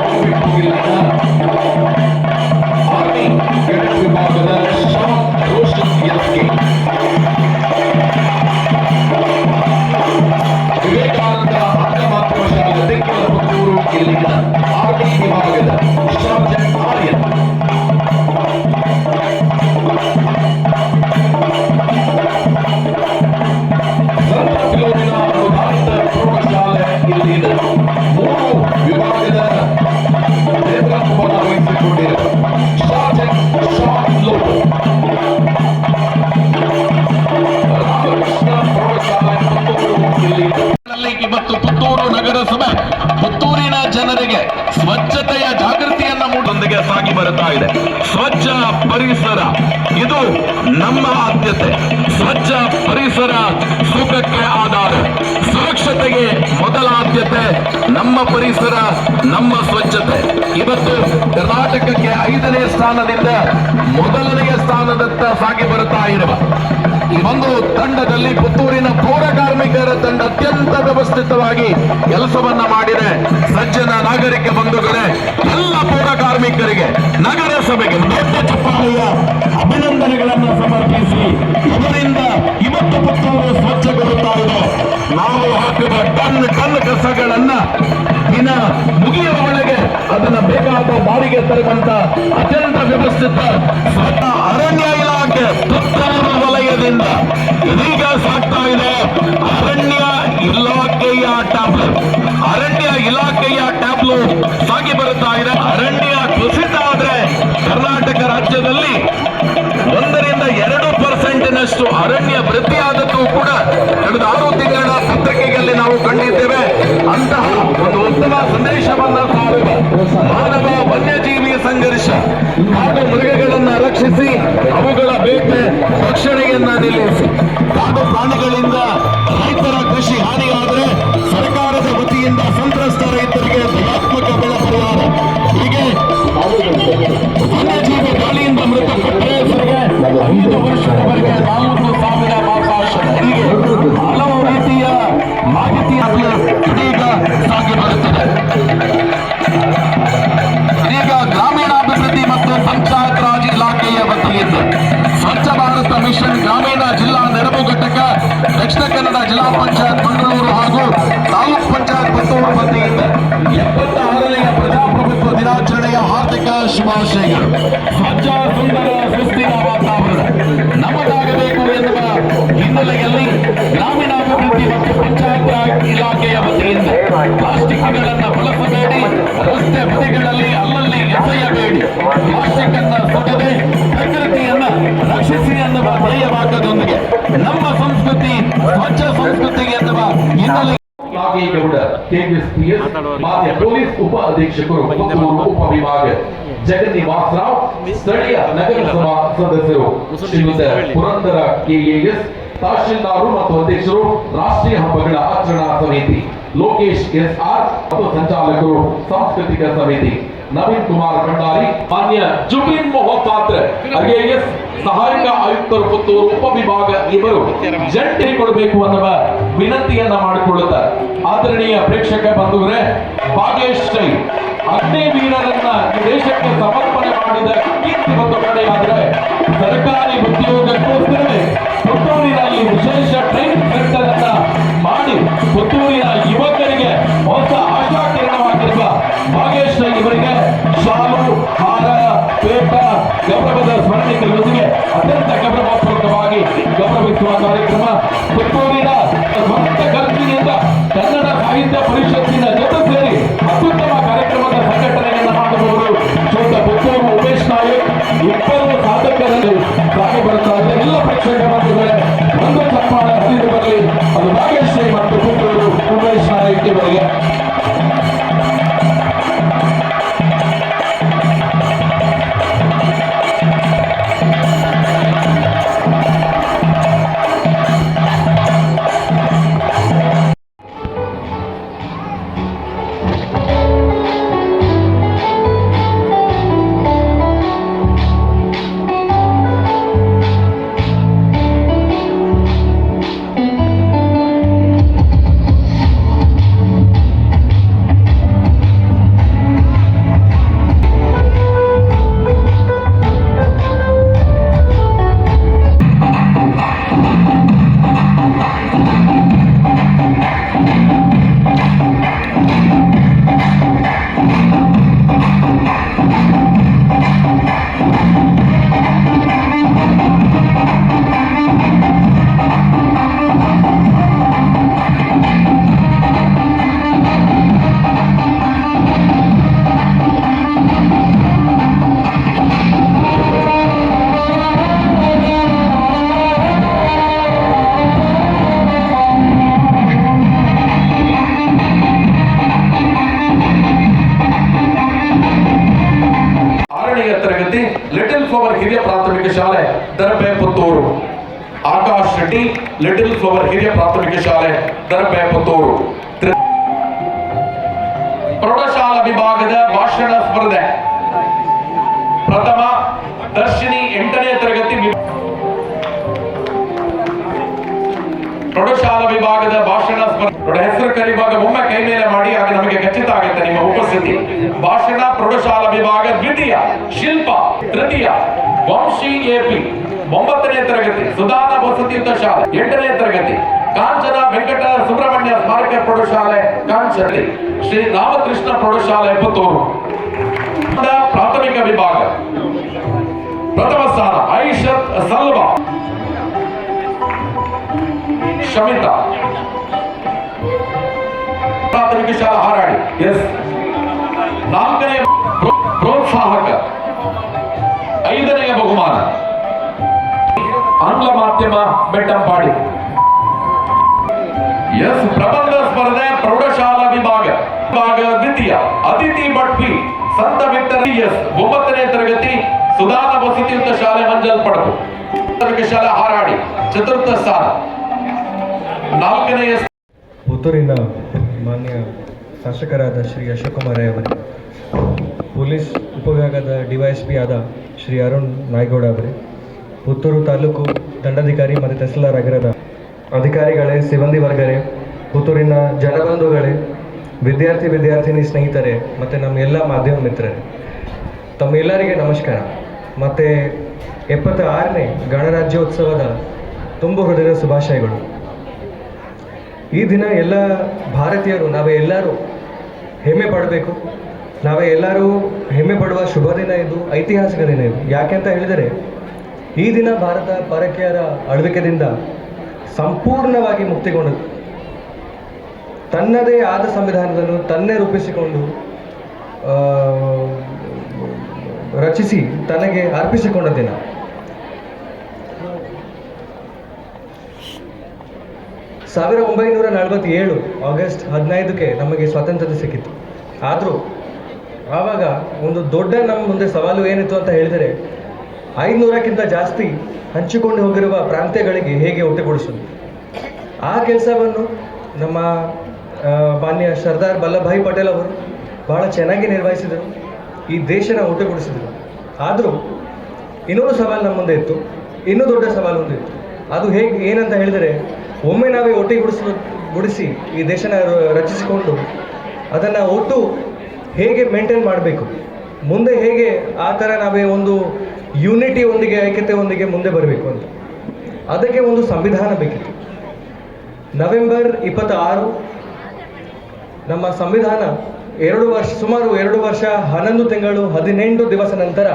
ಸ್ವಚ್ಛ ಪರಿಸರ ಸುಖಕ್ಕೆ ಆಧಾರ. ಸುರಕ್ಷತೆಗೆ ಮೊದಲ ಆದ್ಯತೆ ನಮ್ಮ ಪರಿಸರ, ನಮ್ಮ ಸ್ವಚ್ಛತೆ. ಇವತ್ತು ಕರ್ನಾಟಕಕ್ಕೆ ಐದನೇ ಸ್ಥಾನದಿಂದ ಮೊದಲನೆಯ ಸ್ಥಾನದತ್ತ ಸಾಗಿ ಬರುತ್ತಾ ಇರುವ ಒಂದು ತಂಡದಲ್ಲಿ ಪುತ್ತೂರಿನ ಪೌರ ಕಾರ್ಮಿಕರ ತಂಡ ಅತ್ಯಂತ ವ್ಯವಸ್ಥಿತವಾಗಿ ಕೆಲಸವನ್ನ ಮಾಡಿದೆ. ಸಜ್ಜನ ನಾಗರಿಕ ಬಂಧುಗಳೇ, ಎಲ್ಲ ಪೌರ ಕಾರ್ಮಿಕರಿಗೆ ನಗರಸಭೆಗೆ ದೊಡ್ಡ ಚಪ್ಪಾಳೆಯ ಅಭಿನಂದನೆಗಳನ್ನು ಸಮರ್ಪಿಸಿ, ಇದರಿಂದ ಇವತ್ತು ಪುತ್ತೂರು ಸ್ವಚ್ಛಗೊಳ್ಳುತ್ತಾ ಇದೆ. ನಾವು ಹಾಕಿದ ಟನ್ ಟನ್ ಕಸಗಳನ್ನ ದಿನ ಮುಗಿಯುವ ಒಳಗೆ ಅದನ್ನ ಬೇಕಾದ ಬಾರಿಗೆ ತರುವಂತ ಅತ್ಯಂತ ವ್ಯವಸ್ಥಿತ ಸ್ವಚ್ಛ ಅರಣ್ಯ ಇಲಾಖೆ ವಲಯದಿಂದ ಇದೀಗ ಸಾಗ್ತಾ ಇದೆ ಅರಣ್ಯ ಇಲಾಖೆಯ ಟ್ಯಾಬ್ಲೆಟ್ ಅರಣ್ಯ ಇಲಾಖೆಯ ಟ್ಯಾಬ್ಲು ಸಾಗಿ ಬರುತ್ತಾ ಇದೆ. ಅರಣ್ಯ ಕುಸಿತ ಆದ್ರೆ ಕರ್ನಾಟಕ ರಾಜ್ಯದಲ್ಲಿ ಒಂದರಿಂದ ಎರಡು ಪರ್ಸೆಂಟಿನಷ್ಟು ಅರಣ್ಯ ವೃದ್ಧಿಯಾದದ್ದು ಕೂಡ ಕಳೆದ ಆರು ತಿಂಗಳ ಇದ್ದಕ್ಕಿಗಲ್ಲಿ ನಾವು ಕಂಡಿದ್ದೇವೆ. ಅಂತಹ ಒಂದು ಉತ್ತಮ ಸಂದೇಶ ಮಾನವ ವನ್ಯಜೀವಿ ಸಂಘರ್ಷ. ಕಾಡು ಮೃಗಗಳನ್ನು ರಕ್ಷಿಸಿ ಅವುಗಳ ಬೇಟೆ ರಕ್ಷಣೆಯನ್ನ ನಿಲ್ಲಿಸಿ. ಕಾಡು ಪ್ರಾಣಿಗಳಿಂದ ರೈತರ ಕೃಷಿ ಹಾನಿಯಾದರೆ ಸರ್ಕಾರದ ವತಿಯಿಂದ ಸಂತ್ರಸ್ತ ರೈತರಿಗೆ ಧನಾತ್ಮಕ ಬೆಳೆ ಜಿಲ್ಲಾ ಪಂಚಾಯತ್ ಮಂಗಳೂರು ಹಾಗೂ ತಾಲೂಕ್ ಪಂಚಾಯತ್ ಪುತ್ತೂರು ವತಿಯಿಂದ ಎಪ್ಪತ್ತಾರನೆಯ ಪ್ರಜಾಪ್ರಭುತ್ವ ದಿನಾಚರಣೆಯ ಹಾರ್ದಿಕ ಶುಭಾಶಯಗಳು. ಸ್ವಚ್ಛ ಸುಂದರ ಸುಸ್ಥಿರ ವಾತಾವರಣ. ನಮ್ಮದಾಗಬೇಕು ಎನ್ನುವ ಹಿನ್ನೆಲೆಯಲ್ಲಿ ಗ್ರಾಮೀಣಾಭಿವೃದ್ಧಿ ಮತ್ತು ಪಂಚಾಯತ್ ಇಲಾಖೆಯ ವತಿಯಿಂದ ಪ್ಲಾಸ್ಟಿಕ್ಗಳನ್ನು ಬಳಸಬೇಡಿ, ರಸ್ತೆ ಬದಿಗಳಲ್ಲಿ ಅಲ್ಲಲ್ಲಿ ಎಸೆಯಬೇಡಿ. ಪ್ಲಾಸ್ಟಿಕ್ ಅನ್ನ ಸುಡದೆ ಪ್ರಕೃತಿಯನ್ನ ರಕ್ಷಿಸಿ ಎನ್ನುವ ಧ್ಯೇಯವಾಕ್ಯದೊಂದಿಗೆ ನಮ್ಮ ಸಂಸ್ಕೃತಿ ಸ್ವಚ್ಛ ನಾಗೇಗೌಡ ಕೆಎಸ್ಪಿಎಸ್ ಮಾನ್ಯ ಪೊಲೀಸ್ ಉಪ ಅಧೀಕ್ಷಕರು ಉಪ ವಿಭಾಗ ಜಗನ್ನಿವಾಸ ರಾವ್ ಸ್ಥಳೀಯ ನಗರಸಭಾ ಸದಸ್ಯರು. ಶ್ರೀಮಂತ ಪುರಂದರ ಕೆಎಎಸ್ ತಹಶೀಲ್ದಾರರು ಮತ್ತು ಅಧ್ಯಕ್ಷರು ರಾಷ್ಟ್ರೀಯ ಹಬ್ಬಗಳ ಆಚರಣಾ ಸಮಿತಿ ಲೋಕೇಶ್ ಎಸ್ ಆರ್ ಮತ್ತು ಸಂಚಾಲಕರು ಸಾಂಸ್ಕೃತಿಕ ಸಮಿತಿ. ನವೀನ್ ಕುಮಾರ್ ಭಂಡಾರಿ, ಮಾನ್ಯ ಜುಬಿನ್ ಮೊಹಪಾತ್ರ. ಐಎಎಸ್ ಸಹಾಯಕ ಆಯುಕ್ತರು ಪುತ್ತೂರು ಉಪವಿಭಾಗ ಇವರು ಜಂಟಿ ಕೊಡಬೇಕು ಅನ್ನುವ ವಿನಂತಿಯನ್ನ ಮಾಡಿಕೊಳ್ಳುತ್ತಾರೆ. ಆದರಣೀಯ ಪ್ರೇಕ್ಷಕ ಬಂಧುಗಳೇ ಭಾಗೇಶ್ ಶೈ ಅಗ್ನಿವೀರರನ್ನ ಈ ದೇಶಕ್ಕೆ ಸಮರ್ಪಣೆ ಮಾಡಿದ ಕೀರ್ತಿ ಒಂದು ಕಡೆಯಾದರೆ ಸರ್ಕಾರಿ ಉದ್ಯೋಗಕ್ಕೋಸ್ಕರವೇ ಪುತ್ತೂರಿನಲ್ಲಿ ವಿಶೇಷ ಟ್ರೈನಿಂಗ್ ಸೆಂಟರ್ ಅನ್ನ ಮಾಡಿ ಪುತ್ತೂರಿನ ಯುವಕರಿಗೆ ಶಾಲು ಹಾರ ಪೇಟ ಗೌರವದ ಸ್ಮರಣಿಕೆಗಳೊಂದಿಗೆ ಅತ್ಯಂತ ಗೌರವಪೂರ್ವಕವಾಗಿ ಗೌರವಿಸುವ ಕಾರ್ಯಕ್ರಮ ಪುತ್ತೂರಿನ ಸ್ವಂತ ಖರ್ಚಿನಿಂದ ಕನ್ನಡ ಸಾಹಿತ್ಯ ಪರಿಷತ್ತಿನ ಜೊತೆ ಸೇರಿ ಅತ್ಯುತ್ತಮ ಕಾರ್ಯಕ್ರಮದ ಸಂಘಟನೆಯನ್ನು ಮಾಡುವವರು ಚೋಟ ಪುತ್ತೂರು ಉಮೇಶ್ ನಾಯಕ್. ಇಬ್ಬರು ಸಾಧಕರಲ್ಲಿ ಸಾಗಿ ಬರುತ್ತಾರೆ ಎಲ್ಲ ಪ್ರೇಕ್ಷಕ ಬಂಧುಗಳೇ ಫ್ಲವರ್ ಹಿರಿಯ ಪ್ರಾಥಮಿಕ ಶಾಲೆ ದರ್ಬೆ ಪುತ್ತೂರು ಆಕಾಶ್ ಶೆಟ್ಟಿ ಲಿಟಲ್ ಫ್ಲವರ್ ಹಿರಿಯ ಪ್ರಾಥಮಿಕ ಶಾಲೆ ದರ್ಬೆ ಪುತ್ತೂರು ಪ್ರೌಢಶಾಲಾ ವಿಭಾಗದ ಭಾಷಣ ಸ್ಪರ್ಧೆ. ಪ್ರಥಮ, ದರ್ಶಿನಿ ಎಂಟನೇ ತರಗತಿ ಪ್ರೌಢಶಾಲಾ ವಿಭಾಗದ ಭಾಷಣ ಸ್ಪರ್ಧೆ. ನೋಡಿ, ಹೆಸರು ಕಲಿವಾಗ ಒಮ್ಮೆ ಕೈ ಮೇಲೆ ಮಾಡಿ ಆಗ ನಮಗೆ ಖಚಿತ ಆಗುತ್ತೆ ನಿಮ್ಮ ಉಪಸ್ಥಿತಿ. ಭಾಷಣ ಪ್ರೌಢಶಾಲಾ ವಿಭಾಗ ದ್ವಿತೀಯ ಶಿಲ್ಪ ತೃತೀಯ ವಂಶಿ ಎಪಿ ಒಂಬತ್ತನೇ ತರಗತಿ ಸುಧಾನ ವಸತಿಯುತ ಶಾಲೆ ಎಂಟನೇ ತರಗತಿ ಕಾಂಚನ ವೆಂಕಟ ಸುಬ್ರಹ್ಮಣ್ಯ ಸ್ಮಾರಕ ಪ್ರೌಢಶಾಲೆ ಕಾಂಚಲ್ಲಿ ಶ್ರೀ ರಾಮಕೃಷ್ಣ ಪ್ರೌಢಶಾಲೆ ಪುತ್ತೂರು. ಪ್ರಾಥಮಿಕ ವಿಭಾಗ. ಪ್ರಥಮ ಸ್ಥಾನ ಐಷತ್ ಸಲ್ವಾ. ಶಮಿತಾ. ಶಾಲಾ ಹಾರಾಡಿ. ಎಸ್ ನಾಲ್ಕನೇ ಪ್ರೋತ್ಸಾಹಕ. ಐದನೆಯ ಬಹುಮಾನ. ಆಂಗ್ಲ ಮಾಧ್ಯಮ ಬೆಟ್ಟಂಪಾಡಿ. ಎಸ್ ಪ್ರಬಂಧ ಸ್ಪರ್ಧೆ, ಪ್ರೌಢಶಾಲಾ ವಿಭಾಗ. ವಿಭಾಗ ದ್ವಿತೀಯ. ಅತಿಥಿ ಭಟ್ಟಿ ಸಂತ ವಿಕ್ಟರ್ ಎಸ್. ಒಂಬತ್ತನೇ ತರಗತಿ, ಸುಧಾನ ವಸತಿಯುತ ಶಾಲೆ, ಮಂಜಲ್ ಪಡಕು ಶಾಲಾ ಹಾರಾಡಿ. ಚತುರ್ಥ ಸ್ಥಾನ. ನಾಲ್ಕನೆಯ
ಪುತ್ತೂರಿನ ಮಾನ್ಯ ಶಾಸಕರಾದ ಶ್ರೀ ಅಶೋಕ್ ಕುಮಾರ್ ಪೊಲೀಸ್ ಅವರೇ ಪೊಲೀಸ್ ಉಪವಿಭಾಗದ ಡಿವೈಎಸ್ಪಿ ಆದ ಶ್ರೀ ಅರುಣ್ ನಾಯ್ಗೌಡ ಅವರೇ, ಪುತ್ತೂರು ತಾಲೂಕು ದಂಡಾಧಿಕಾರಿ ಮತ್ತು ತಹಸೀಲ್ದಾರ್ ಆಗಿರದ ಅಧಿಕಾರಿಗಳೇ, ಸಿಬ್ಬಂದಿ ವರ್ಗರೇ, ಪುತ್ತೂರಿನ ಜನಬಂಧುಗಳೇ, ವಿದ್ಯಾರ್ಥಿ ವಿದ್ಯಾರ್ಥಿನಿ ಸ್ನೇಹಿತರೆ ಮತ್ತು ನಮ್ಮ ಎಲ್ಲ ಮಾಧ್ಯಮ ಮಿತ್ರರೇ, ತಮ್ಮೆಲ್ಲರಿಗೆ ನಮಸ್ಕಾರ. ಮತ್ತು ಎಪ್ಪತ್ತ ಆರನೇ ಗಣರಾಜ್ಯೋತ್ಸವದ ತುಂಬು ಹೃದಯದ ಶುಭಾಶಯಗಳು. ಈ ದಿನ ಎಲ್ಲ ಭಾರತೀಯರು, ನಾವೇ ಎಲ್ಲರೂ ಹೆಮ್ಮೆ ಪಡಬೇಕು. ನಾವೇ ಎಲ್ಲರೂ ಹೆಮ್ಮೆ ಪಡುವ ಶುಭ ದಿನ ಇದು, ಐತಿಹಾಸಿಕ ದಿನ ಇದು. ಯಾಕೆ ಅಂತ ಹೇಳಿದರೆ, ಈ ದಿನ ಭಾರತ ಪರಕೀಯರ ಆಳ್ವಿಕೆದಿಂದ ಸಂಪೂರ್ಣವಾಗಿ ಮುಕ್ತಿಗೊಂಡದ್ದು. ತನ್ನದೇ ಆದ ಸಂವಿಧಾನವನ್ನು ತನ್ನೇ ರೂಪಿಸಿಕೊಂಡು ರಚಿಸಿ ತನಗೆ ಅರ್ಪಿಸಿಕೊಂಡ ದಿನ. ಸಾವಿರ ಒಂಬೈನೂರ ನಲವತ್ತೇಳು ಆಗಸ್ಟ್ ಹದಿನೈದಕ್ಕೆ ನಮಗೆ ಸ್ವಾತಂತ್ರ್ಯ ಸಿಕ್ಕಿತ್ತು. ಆದರೂ, ಆವಾಗ ಒಂದು ದೊಡ್ಡ ನಮ್ಮ ಮುಂದೆ ಸವಾಲು ಏನಿತ್ತು ಅಂತ ಹೇಳಿದರೆ ಐನೂರಕ್ಕಿಂತ ಜಾಸ್ತಿ ಹಂಚಿಕೊಂಡು ಹೋಗಿರುವ ಪ್ರಾಂತ್ಯಗಳಿಗೆ ಹೇಗೆ ಒಟ್ಟುಗೂಡಿಸೋದು ಆ ಕೆಲಸವನ್ನು ನಮ್ಮ ಮಾನ್ಯ ಸರ್ದಾರ್ ವಲ್ಲಭಾಯಿ ಪಟೇಲ್ ಅವರು ಬಹಳ ಚೆನ್ನಾಗಿ ನಿರ್ವಹಿಸಿದರು. ಈ ದೇಶನ ಒಟ್ಟುಗೂಡಿಸಿದರು. ಆದರೂ, ಇನ್ನೊಂದು ಸವಾಲು ನಮ್ಮ ಮುಂದೆ ಇತ್ತು. ಇನ್ನೂ ದೊಡ್ಡ ಸವಾಲು ಒಂದು ಇತ್ತು. ಅದು ಹೇಗೆ, ಏನಂತ ಹೇಳಿದರೆ ಒಮ್ಮೆ ನಾವೇ ಒಟ್ಟಿಗೂಡಿಸ ಗುಡಿಸಿ ಈ ದೇಶನ ರಚಿಸಿಕೊಂಡು ಅದನ್ನು ಒಟ್ಟು ಹೇಗೆ ಮೇಂಟೈನ್ ಮಾಡಬೇಕು? ಮುಂದೆ ಹೇಗೆ ಆ ಥರ ನಾವೇ ಒಂದು ಯೂನಿಟಿ ಒಂದಿಗೆ ಐಕ್ಯತೆ ಒಂದಿಗೆ ಮುಂದೆ ಬರಬೇಕು ಅಂತ. ಅದಕ್ಕೆ ಒಂದು ಸಂವಿಧಾನ ಬೇಕಿತ್ತು. ನವೆಂಬರ್ ಇಪ್ಪತ್ತ ಆರು ನಮ್ಮ ಸಂವಿಧಾನ ಎರಡು ವರ್ಷ, ಸುಮಾರು ಎರಡು ವರ್ಷ ಹನ್ನೊಂದು ತಿಂಗಳು ಹದಿನೆಂಟು ದಿವಸ ನಂತರ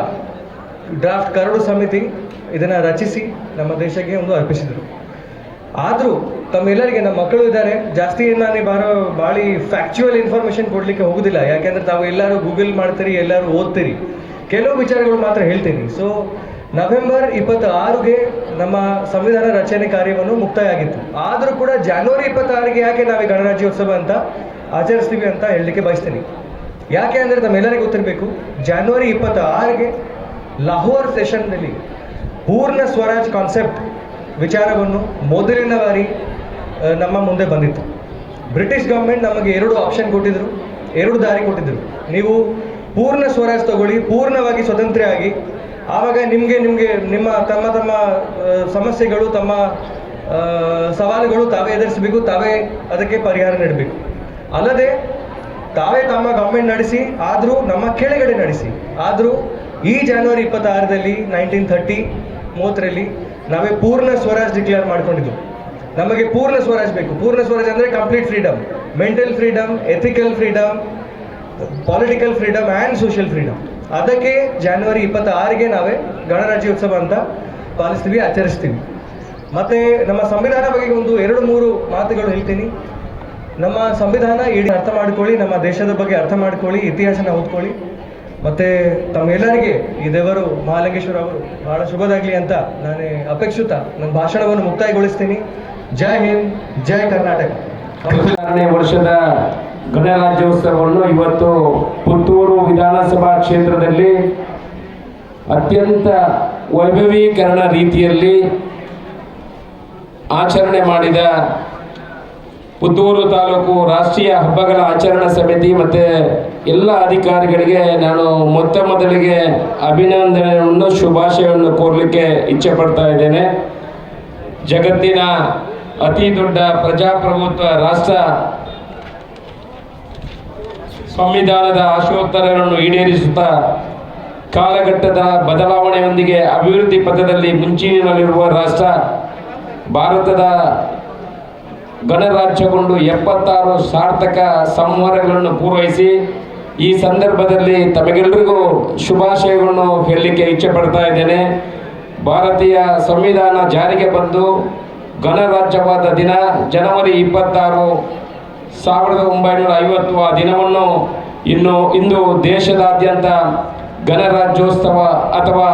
ಡ್ರಾಫ್ಟ್ ಕರಡು ಸಮಿತಿ ಇದನ್ನು ರಚಿಸಿ ನಮ್ಮ ದೇಶಕ್ಕೆ ಒಂದು ಅರ್ಪಿಸಿದರು. ಆದರೂ ತಮ್ಮೆಲ್ಲರಿಗೆ ನಮ್ಮ ಮಕ್ಕಳು ಇದ್ದಾರೆ. ಜಾಸ್ತಿ ನಾನು ಬಾರೋ ಭಾಳಿ ಫ್ಯಾಕ್ಚುಯಲ್ ಇನ್ಫಾರ್ಮೇಷನ್ ಕೊಡಲಿಕ್ಕೆ ಹೋಗೋದಿಲ್ಲ. ಯಾಕೆಂದ್ರೆ ತಾವು ಎಲ್ಲರೂ ಗೂಗಲ್ ಮಾಡ್ತೀರಿ, ಎಲ್ಲರೂ ಓದ್ತೀರಿ. ಕೆಲವು ವಿಚಾರಗಳು ಮಾತ್ರ ಹೇಳ್ತೀನಿ. ಸೊ ನವೆಂಬರ್ ಇಪ್ಪತ್ತ ಆರುಗೆ ನಮ್ಮ ಸಂವಿಧಾನ ರಚನೆ ಕಾರ್ಯವನ್ನು ಮುಕ್ತಾಯ ಆಗಿತ್ತು ಆದರೂ ಕೂಡ ಜಾನ್ವರಿ ಇಪ್ಪತ್ತಾರಿಗೆ ಯಾಕೆ ನಾವು ಗಣರಾಜ್ಯೋತ್ಸವ ಅಂತ ಆಚರಿಸ್ತೀವಿ ಅಂತ ಹೇಳಲಿಕ್ಕೆ ಬಯಸ್ತೀನಿ. ಯಾಕೆ ಅಂದರೆ ನಮ್ಮೆಲ್ಲರಿಗೂ ಗೊತ್ತಿರಬೇಕು ಜಾನ್ವರಿ ಇಪ್ಪತ್ತ ಆರಿಗೆ ಲಾಹೋರ್ ಸೆಷನ್ನಲ್ಲಿ ಪೂರ್ಣ ಸ್ವರಾಜ್ ಕಾನ್ಸೆಪ್ಟ್ ವಿಚಾರವನ್ನು ಮೊದಲಿನ ಬಾರಿ ನಮ್ಮ ಮುಂದೆ ಬಂದಿತ್ತು. ಬ್ರಿಟಿಷ್ ಗವರ್ಮೆಂಟ್ ನಮಗೆ ಎರಡು ಆಪ್ಷನ್ ಕೊಟ್ಟಿದ್ರು, ಎರಡು ದಾರಿ ಕೊಟ್ಟಿದ್ರು. ನೀವು ಪೂರ್ಣ ಸ್ವರಾಜ್ ತಗೊಳ್ಳಿ, ಪೂರ್ಣವಾಗಿ ಸ್ವತಂತ್ರ ಆಗಿ, ಆವಾಗ ನಿಮಗೆ ನಿಮಗೆ ನಿಮ್ಮ ತಮ್ಮ ತಮ್ಮ ಸಮಸ್ಯೆಗಳು, ತಮ್ಮ ಸವಾಲುಗಳು ತಾವೇ ಎದುರಿಸಬೇಕು, ತಾವೇ ಅದಕ್ಕೆ ಪರಿಹಾರ ನೀಡಬೇಕು. ಅಲ್ಲದೆ, ತಾವೇ ತಮ್ಮ ಗೌರ್ಮೆಂಟ್ ನಡೆಸಿ, ಆದರೂ ನಮ್ಮ ಕೆಳಗಡೆ ನಡೆಸಿ. ಆದರೂ ಈ ಜಾನ್ವರಿ ಇಪ್ಪತ್ತಾರರಲ್ಲಿ ನೈನ್ಟೀನ್ ಥರ್ಟಿ ಮೂವತ್ತರಲ್ಲಿ ನಾವೇ ಪೂರ್ಣ ಸ್ವರಾಜ್ ಡಿಕ್ಲೇರ್ ಮಾಡ್ಕೊಂಡಿದ್ದು ನಮಗೆ ಪೂರ್ಣ ಸ್ವರಾಜ್ ಬೇಕು. ಪೂರ್ಣ ಸ್ವರಾಜ್ ಅಂದರೆ complete freedom mental freedom ethical freedom political freedom and social freedom ಅದಕ್ಕೆ ಜಾನ್ವರಿ ಇಪ್ಪತ್ತಾರಿಗೆ ನಾವೇ ಗಣರಾಜ್ಯೋತ್ಸವ ಅಂತ ಪಾಲಿಸ್ತೀವಿ, ಆಚರಿಸ್ತೀವಿ. ಮತ್ತು ನಮ್ಮ ಸಂವಿಧಾನ ಬಗ್ಗೆ ಒಂದು ಎರಡು ಮೂರು ಮಾತುಗಳು ಹೇಳ್ತೀನಿ. ನಮ್ಮ ಸಂವಿಧಾನ ಇಡೀ ಅರ್ಥ ಮಾಡ್ಕೊಳ್ಳಿ, ನಮ್ಮ ದೇಶದ ಬಗ್ಗೆ ಅರ್ಥ ಮಾಡ್ಕೊಳ್ಳಿ, ಇತಿಹಾಸನ ಓದ್ಕೊಳ್ಳಿ. ಮತ್ತು ತಮ್ಮೆಲ್ಲರಿಗೆ ಈ ದೇವರು ಮಹಾಲಿಂಗೇಶ್ವರ ಅವರು ಬಹಳ ಶುಭದಾಗಲಿ ಅಂತ ನಾನೇ ಅಪೇಕ್ಷಿತ ನನ್ನ ಭಾಷಣವನ್ನು ಮುಕ್ತಾಯಗೊಳಿಸ್ತೀನಿ. ಜೈ ಹಿಂದ್, ಜೈ ಕರ್ನಾಟಕ.
ವರ್ಷದ ಗಣರಾಜ್ಯೋತ್ಸವವನ್ನು ಇವತ್ತು ಪುತ್ತೂರು ವಿಧಾನಸಭಾ ಕ್ಷೇತ್ರದಲ್ಲಿ ಅತ್ಯಂತ ವೈಭವೀಕರಣ ರೀತಿಯಲ್ಲಿ ಆಚರಣೆ ಮಾಡಿದ ಪುತ್ತೂರು ತಾಲೂಕು ರಾಷ್ಟ್ರೀಯ ಹಬ್ಬಗಳ ಆಚರಣಾ ಸಮಿತಿ ಮತ್ತು ಎಲ್ಲ ಅಧಿಕಾರಿಗಳಿಗೆ ನಾನು ಮೊತ್ತ ಮೊದಲಿಗೆ ಅಭಿನಂದನೆಯನ್ನು, ಶುಭಾಶಯವನ್ನು ಕೋರಲಿಕ್ಕೆ ಇಚ್ಛೆ ಪಡ್ತಾ ಇದ್ದೇನೆ. ಜಗತ್ತಿನ ಅತಿ ದೊಡ್ಡ ಪ್ರಜಾಪ್ರಭುತ್ವ ರಾಷ್ಟ್ರ ಸಂವಿಧಾನದ ಆಶೋತ್ತರಗಳನ್ನು ಈಡೇರಿಸುತ್ತಾ ಕಾಲಘಟ್ಟದ ಬದಲಾವಣೆಯೊಂದಿಗೆ ಅಭಿವೃದ್ಧಿ ಪಥದಲ್ಲಿ ಮುಂಚೂಣಿಯಲ್ಲಿರುವ ರಾಷ್ಟ್ರ ಭಾರತದ ಗಣರಾಜ್ಯಗೊಂಡು ಎಪ್ಪತ್ತಾರು ಸಾರ್ಥಕ ಸಂವರಗಳನ್ನು ಪೂರೈಸಿ ಈ ಸಂದರ್ಭದಲ್ಲಿ ತಮಗೆಲ್ಲರಿಗೂ ಶುಭಾಶಯಗಳನ್ನು ಹೇಳಲಿಕ್ಕೆ ಇಚ್ಛೆ ಪಡ್ತಾ ಇದ್ದೇನೆ. ಭಾರತೀಯ ಸಂವಿಧಾನ ಜಾರಿಗೆ ಬಂದು ಗಣರಾಜ್ಯವಾದ ದಿನ ಜನವರಿ ಇಪ್ಪತ್ತಾರು, ಸಾವಿರದ ಒಂಬೈನೂರ ಐವತ್ತು ಆ ದಿನವನ್ನು ಇನ್ನು ಇಂದು ದೇಶದಾದ್ಯಂತ ಗಣರಾಜ್ಯೋತ್ಸವ ಅಥವಾ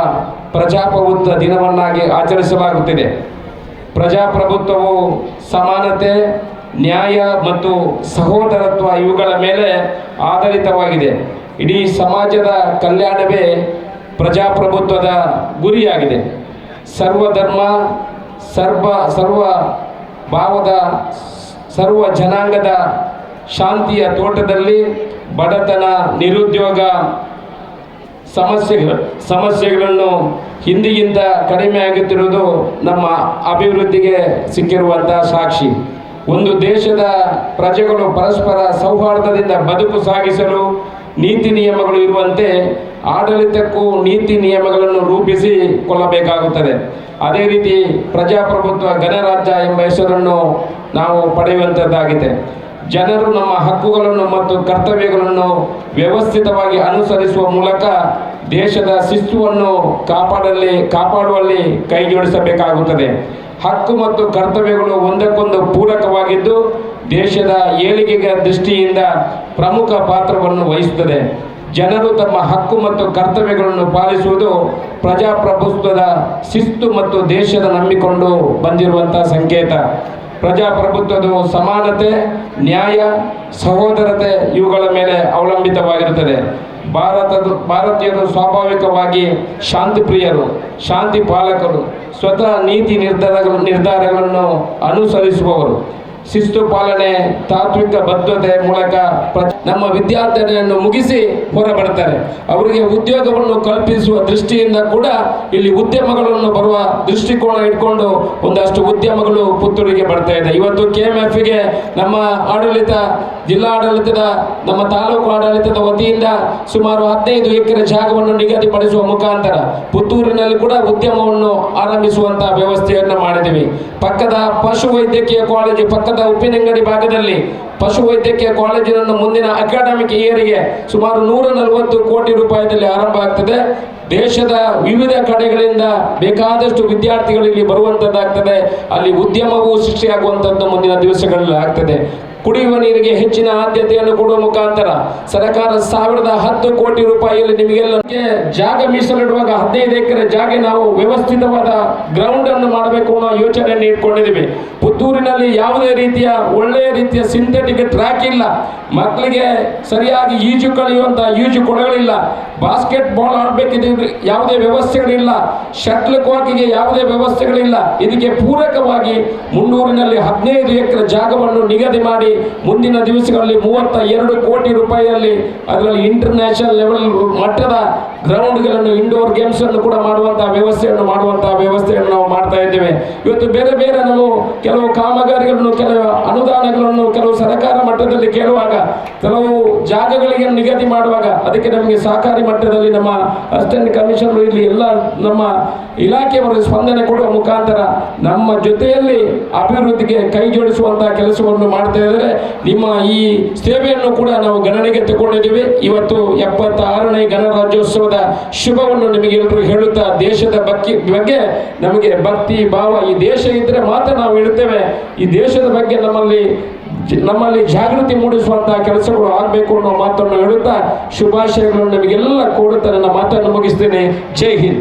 ಪ್ರಜಾಪ್ರಭುತ್ವ ದಿನವನ್ನಾಗಿ ಆಚರಿಸಲಾಗುತ್ತಿದೆ. ಪ್ರಜಾಪ್ರಭುತ್ವವು ಸಮಾನತೆ ನ್ಯಾಯ ಮತ್ತು ಸಹೋದರತ್ವ ಇವುಗಳ ಮೇಲೆ ಆಧಾರಿತವಾಗಿದೆ. ಇಡೀ ಸಮಾಜದ ಕಲ್ಯಾಣವೇ ಪ್ರಜಾಪ್ರಭುತ್ವದ ಗುರಿಯಾಗಿದೆ. ಸರ್ವಧರ್ಮ, ಸರ್ವ ಸರ್ವ ಭಾವದ, ಸರ್ವ ಜನಾಂಗದ ಶಾಂತಿಯ ತೋಟದಲ್ಲಿ ಬಡತನ, ನಿರುದ್ಯೋಗ ಸಮಸ್ಯೆಗಳು, ಸಮಸ್ಯೆಗಳನ್ನು ಹಿಂದಿಗಿಂತ ಕಡಿಮೆ ಆಗುತ್ತಿರುವುದು ನಮ್ಮ ಅಭಿವೃದ್ಧಿಗೆ ಸಿಕ್ಕಿರುವಂಥ ಸಾಕ್ಷಿ. ಒಂದು ದೇಶದ ಪ್ರಜೆಗಳು ಪರಸ್ಪರ ಸೌಹಾರ್ದದಿಂದ ಬದುಕು ಸಾಗಿಸಲು ನೀತಿ ನಿಯಮಗಳು ಇರುವಂತೆ ಆಡಳಿತಕ್ಕೂ ನೀತಿ ನಿಯಮಗಳನ್ನು ರೂಪಿಸಿ ಕೊಳ್ಳಬೇಕಾಗುತ್ತದೆ. ಅದೇ ರೀತಿ ಪ್ರಜಾಪ್ರಭುತ್ವ ಗಣರಾಜ್ಯ ಎಂಬ ಹೆಸರನ್ನು ನಾವು ಪಡೆಯುವಂಥದ್ದಾಗಿದೆ ಜನರು ನಮ್ಮ ಹಕ್ಕುಗಳನ್ನು ಮತ್ತು ಕರ್ತವ್ಯಗಳನ್ನು ವ್ಯವಸ್ಥಿತವಾಗಿ ಅನುಸರಿಸುವ ಮೂಲಕ ದೇಶದ ಶಿಸ್ತುವನ್ನು ಕಾಪಾಡಲಿ, ಕಾಪಾಡುವಲ್ಲಿ ಕೈ ಜೋಡಿಸಬೇಕಾಗುತ್ತದೆ ಹಕ್ಕು ಮತ್ತು ಕರ್ತವ್ಯಗಳು ಒಂದಕ್ಕೊಂದು ಪೂರಕವಾಗಿದ್ದು ದೇಶದ ಏಳಿಗೆಯ ದೃಷ್ಟಿಯಿಂದ ಪ್ರಮುಖ ಪಾತ್ರವನ್ನು ವಹಿಸುತ್ತದೆ. ಜನರು ತಮ್ಮ ಹಕ್ಕು ಮತ್ತು ಕರ್ತವ್ಯಗಳನ್ನು ಪಾಲಿಸುವುದು ಪ್ರಜಾಪ್ರಭುತ್ವದ ಶಿಸ್ತು ಮತ್ತು ದೇಶದ ನಂಬಿಕೊಂಡು ಬಂದಿರುವಂಥ ಸಂಕೇತ. ಪ್ರಜಾಪ್ರಭುತ್ವದ ಸಮಾನತೆ, ನ್ಯಾಯ, ಸಹೋದರತೆ ಇವುಗಳ ಮೇಲೆ ಅವಲಂಬಿತವಾಗಿರುತ್ತದೆ. ಭಾರತದ ಭಾರತೀಯರು ಸ್ವಾಭಾವಿಕವಾಗಿ ಶಾಂತಿ ಪ್ರಿಯರು ಶಾಂತಿ ಪಾಲಕರು ಸ್ವತಃ ನೀತಿ ನಿರ್ಧಾರಗಳು ನಿರ್ಧಾರಗಳನ್ನು ಅನುಸರಿಸುವವರು. ಶಿಸ್ತು ಪಾಲನೆ, ತಾತ್ವಿಕ ಬದ್ಧತೆ ಮೂಲಕ ನಮ್ಮ ವಿದ್ಯಾರ್ಥಿಗಳನ್ನು ಮುಗಿಸಿ ಹೊರಬರ್ತಾರೆ ಅವರಿಗೆ ಉದ್ಯೋಗವನ್ನು ಕಲ್ಪಿಸುವ ದೃಷ್ಟಿಯಿಂದ ಕೂಡ ಇಲ್ಲಿ ಉದ್ಯಮಗಳನ್ನು ಬರುವ ದೃಷ್ಟಿಕೋನ ಇಟ್ಕೊಂಡು ಒಂದಷ್ಟು ಉದ್ಯಮಗಳು ಪುತ್ತೂರಿಗೆ ಬರ್ತಾ ಇದೆ. ಇವತ್ತು ಕೆ ಎಂ ಎಫ್ಗೆ ನಮ್ಮ ಆಡಳಿತ ಜಿಲ್ಲಾ ಆಡಳಿತದ ನಮ್ಮ ತಾಲೂಕು ಆಡಳಿತದ ವತಿಯಿಂದ ಸುಮಾರು ಹದಿನೈದು ಎಕರೆ ಜಾಗವನ್ನು ನಿಗದಿಪಡಿಸುವ ಮುಖಾಂತರ ಪುತ್ತೂರಿನಲ್ಲಿ ಕೂಡ ಉದ್ಯಮವನ್ನು ಆರಂಭಿಸುವಂತಹ ವ್ಯವಸ್ಥೆಯನ್ನು ಮಾಡಿದ್ದೀವಿ. ಪಕ್ಕದ ಪಶು ವೈದ್ಯಕೀಯ ಕಾಲೇಜು, ಪಕ್ಕದ ಉಪ್ಪಿನಂಗಡಿ ಭಾಗದಲ್ಲಿ ಪಶು ವೈದ್ಯಕೀಯ ಕಾಲೇಜಿನ ಮುಂದಿನ ಅಕಾಡೆಮಿಕ್ ಇಯರಿಗೆ ಸುಮಾರು ನೂರ ನಲವತ್ತು ಕೋಟಿ ರೂಪಾಯಿದಲ್ಲಿ ಆರಂಭ ಆಗ್ತದೆ. ದೇಶದ ವಿವಿಧ ಕಡೆಗಳಿಂದ ಬೇಕಾದಷ್ಟು ವಿದ್ಯಾರ್ಥಿಗಳು ಇಲ್ಲಿ ಬರುವಂಥದ್ದಾಗ್ತದೆ ಅಲ್ಲಿ ಉದ್ಯಮವೂ ಸೃಷ್ಟಿಯಾಗುವಂತದ್ದು ಮುಂದಿನ ದಿವಸಗಳಲ್ಲಿ ಆಗ್ತದೆ. ಕುಡಿಯುವ ನೀರಿಗೆ ಹೆಚ್ಚಿನ ಆದ್ಯತೆಯನ್ನು ಕೊಡುವ ಮುಖಾಂತರ ಸರ್ಕಾರ ಸಾವಿರದ ಹತ್ತು ಕೋಟಿ ರೂಪಾಯಿಯಲ್ಲಿ ನಿಮಗೆಲ್ಲ ಜಾಗ ಮೀಸಲಿಡುವಾಗ ಹದಿನೈದು ಎಕರೆ ಜಾಗ ನಾವು ವ್ಯವಸ್ಥಿತವಾದ ಗ್ರೌಂಡ್ ಅನ್ನು ಮಾಡಬೇಕು ಅನ್ನೋ ಯೋಚನೆಯನ್ನು ಇಟ್ಕೊಂಡಿದ್ದೀವಿ. ಪುತ್ತೂರಿನಲ್ಲಿ ಯಾವುದೇ ರೀತಿಯ ಒಳ್ಳೆಯ ರೀತಿಯ ಸಿಂಥೆಟಿಕ್ ಟ್ರ್ಯಾಕ್ ಇಲ್ಲ. ಮಕ್ಕಳಿಗೆ ಸರಿಯಾಗಿ ಈಜು ಕಳೆಯುವಂತಹ ಈಜು ಕೊಡಗಳಿಲ್ಲ ಬಾಸ್ಕೆಟ್ ಬಾಲ್ ಆಡಬೇಕಿದ್ರೆ ಯಾವುದೇ ವ್ಯವಸ್ಥೆಗಳಿಲ್ಲ. ಶಟ್ಲ್ ಕಾಕಿಗೆ ಯಾವುದೇ ವ್ಯವಸ್ಥೆಗಳಿಲ್ಲ. ಇದಕ್ಕೆ ಪೂರಕವಾಗಿ ಮುನ್ನೂರಿನಲ್ಲಿ ಹದಿನೈದು ಎಕರೆ ಜಾಗವನ್ನು ನಿಗದಿ ಮಾಡಿ ಮುಂದಿನ ದಿವಸಗಳಲ್ಲಿ ಮೂವತ್ತ ಎರಡು ಕೋಟಿ ರೂಪಾಯಿಯಲ್ಲಿ ಅದರಲ್ಲಿ ಇಂಟರ್ನ್ಯಾಷನಲ್ ಲೆವೆಲ್ ಮಟ್ಟದ ಗ್ರೌಂಡ್ಗಳನ್ನು ಇಂಡೋರ್ ಗೇಮ್ಸ್ ಅನ್ನು ಕೂಡ ಮಾಡುವಂತಹ ವ್ಯವಸ್ಥೆಯನ್ನು ಮಾಡುವಂತಹ ವ್ಯವಸ್ಥೆಯನ್ನು ನಾವು ಮಾಡ್ತಾ ಇದ್ದೇವೆ. ಇವತ್ತು ಬೇರೆ ಬೇರೆ ನಾವು ಕೆಲವು ಕಾಮಗಾರಿಗಳನ್ನು, ಕೆಲವು ಅನುದಾನಗಳನ್ನು, ಕೆಲವು ಸರ್ಕಾರ ಮಟ್ಟದಲ್ಲಿ ಕೇಳುವಾಗ, ಕೆಲವು ಜಾಗಗಳಿಗೆ ನಿಗದಿ ಮಾಡುವಾಗ ಅದಕ್ಕೆ ನಮಗೆ ಸಹಕಾರಿ ಮಟ್ಟದಲ್ಲಿ ನಮ್ಮ ಅಸಿಸ್ಟೆಂಟ್ ಕಮಿಷನರ್ ಇಲ್ಲಿ ಎಲ್ಲ ನಮ್ಮ ಇಲಾಖೆಯವರು ಸ್ಪಂದನೆ ಕೊಡುವ ಮುಖಾಂತರ ನಮ್ಮ ಜೊತೆಯಲ್ಲಿ ಅಭಿವೃದ್ಧಿಗೆ ಕೈ ಜೋಡಿಸುವಂತಹ ಕೆಲಸವನ್ನು ಮಾಡ್ತಾ ಇದ್ದಾರೆ. ನಿಮ್ಮ ಈ ಸೇವೆಯನ್ನು ಕೂಡ ನಾವು ಗಣನೆಗೆ ತಗೊಂಡಿದ್ದೀವಿ. ಇವತ್ತು ಎಪ್ಪತ್ತಾರನೇ ಗಣರಾಜ್ಯೋತ್ಸವದ ಶುಭವನ್ನು ನಿಮಗೆಲ್ಲರೂ ಹೇಳುತ್ತಾ ದೇಶದ ಬಗ್ಗೆ ಬಗ್ಗೆ ನಮಗೆ ಭಕ್ತಿ ಭಾವ ಈ ದೇಶ ಇದ್ರೆ ಮಾತ್ರ ನಾವು ಹೇಳುತ್ತೇವೆ. ಈ ದೇಶದ ಬಗ್ಗೆ ನಮ್ಮಲ್ಲಿ ನಮ್ಮಲ್ಲಿ ಜಾಗೃತಿ ಮೂಡಿಸುವಂತಹ ಕೆಲಸಗಳು ಆಗಬೇಕು ಅನ್ನೋ ಮಾತನ್ನು ಹೇಳುತ್ತಾ ಶುಭಾಶಯಗಳನ್ನು ನಿಮಗೆಲ್ಲ ಕೊಡುತ್ತಾ ನನ್ನ ಮಾತನ್ನು ಮುಗಿಸ್ತೇನೆ. ಜೈ ಹಿಂದ್.